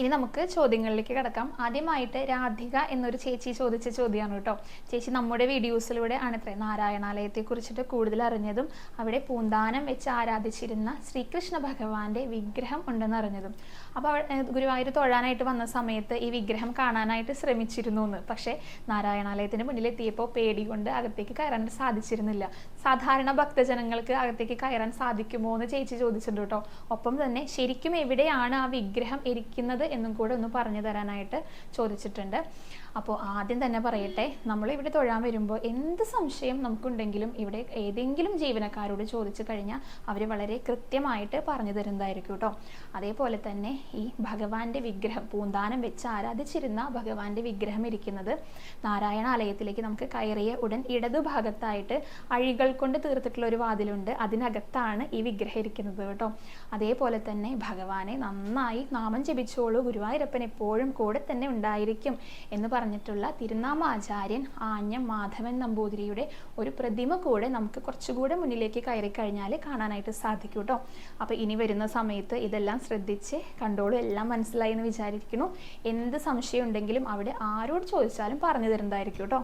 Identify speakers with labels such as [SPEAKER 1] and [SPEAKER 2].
[SPEAKER 1] ഇനി നമുക്ക് ചോദ്യങ്ങളിലേക്ക് കിടക്കാം. ആദ്യമായിട്ട് രാധിക എന്നൊരു ചേച്ചി ചോദിച്ച ചോദ്യമാണ് കേട്ടോ. ചേച്ചി നമ്മുടെ വീഡിയോസിലൂടെ ആണ് ഇത്ര നാരായണാലയത്തെ കുറിച്ചിട്ട് കൂടുതൽ അറിഞ്ഞതും അവിടെ പൂന്താനം വെച്ച് ആരാധിച്ചിരുന്ന ശ്രീകൃഷ്ണ ഭഗവാന്റെ വിഗ്രഹം ഉണ്ടെന്ന് അറിഞ്ഞതും. അപ്പോൾ ഗുരുവായൂർ തൊഴാനായിട്ട് വന്ന സമയത്ത് ഈ വിഗ്രഹം കാണാനായിട്ട് ശ്രമിച്ചിരുന്നു എന്ന്. പക്ഷേ നാരായണാലയത്തിന് മുന്നിലെത്തിയപ്പോൾ പേടി കൊണ്ട് അകത്തേക്ക് കയറാൻ സാധിച്ചിരുന്നില്ല. സാധാരണ ഭക്തജനങ്ങൾക്ക് അകത്തേക്ക് കയറാൻ സാധിക്കുമോ എന്ന് ചേച്ചി ചോദിച്ചിട്ടുണ്ട് കേട്ടോ. ഒപ്പം തന്നെ ശരിക്കും എവിടെയാണ് ആ വിഗ്രഹം ഇരിക്കുന്നത് എന്നും കൂടെ ഒന്ന് പറഞ്ഞു തരാനായിട്ട് ചോദിച്ചിട്ടുണ്ട്. അപ്പോൾ ആദ്യം തന്നെ പറയട്ടെ നമ്മൾ ഇവിടെ തൊഴാൻ വരുമ്പോൾ എന്ത് സംശയം നമുക്കുണ്ടെങ്കിലും ഇവിടെ ഏതെങ്കിലും ജീവനക്കാരോട് ചോദിച്ചു കഴിഞ്ഞാൽ അവർ വളരെ കൃത്യമായിട്ട് പറഞ്ഞു തരുന്നതായിരിക്കും കേട്ടോ അതേപോലെ തന്നെ ഈ ഭഗവാന്റെ വിഗ്രഹം പൂന്താനം വെച്ച് ആരാധിച്ചിരുന്ന ഭഗവാന്റെ വിഗ്രഹം ഇരിക്കുന്നത് നാരായണ ആലയത്തിലേക്ക് നമുക്ക് കയറിയ ഉടൻ ഇടതുഭാഗത്തായിട്ട് അഴികൾ കൊണ്ട് തീർത്തിട്ടുള്ള ഒരു വാതിലുണ്ട്. അതിനകത്താണ് ഈ വിഗ്രഹം ഇരിക്കുന്നത് കേട്ടോ അതേപോലെ തന്നെ ഭഗവാനെ നന്നായി നാമം ജപിച്ചോളൂ. ഗുരുവായൂരപ്പൻ എപ്പോഴും കൂടെ തന്നെ ഉണ്ടായിരിക്കും എന്ന് പറഞ്ഞിട്ടുള്ള തിരുനാമാചാര്യൻ ആഞ്ഞം മാധവൻ നമ്പൂതിരിയുടെ ഒരു പ്രതിമ കൂടെ നമുക്ക് കുറച്ചുകൂടെ മുന്നിലേക്ക് കയറി കഴിഞ്ഞാൽ കാണാനായിട്ട് സാധിക്കും കേട്ടോ അപ്പോൾ ഇനി വരുന്ന സമയത്ത് ഇതെല്ലാം ശ്രദ്ധിച്ച് കണ്ടോളൂ. എല്ലാം മനസ്സിലായി എന്ന് വിചാരിക്കുന്നു. എന്ത് സംശയം ഉണ്ടെങ്കിലും അവിടെ ആരോട് ചോദിച്ചാലും പറഞ്ഞു തരുന്നതായിരിക്കും കേട്ടോ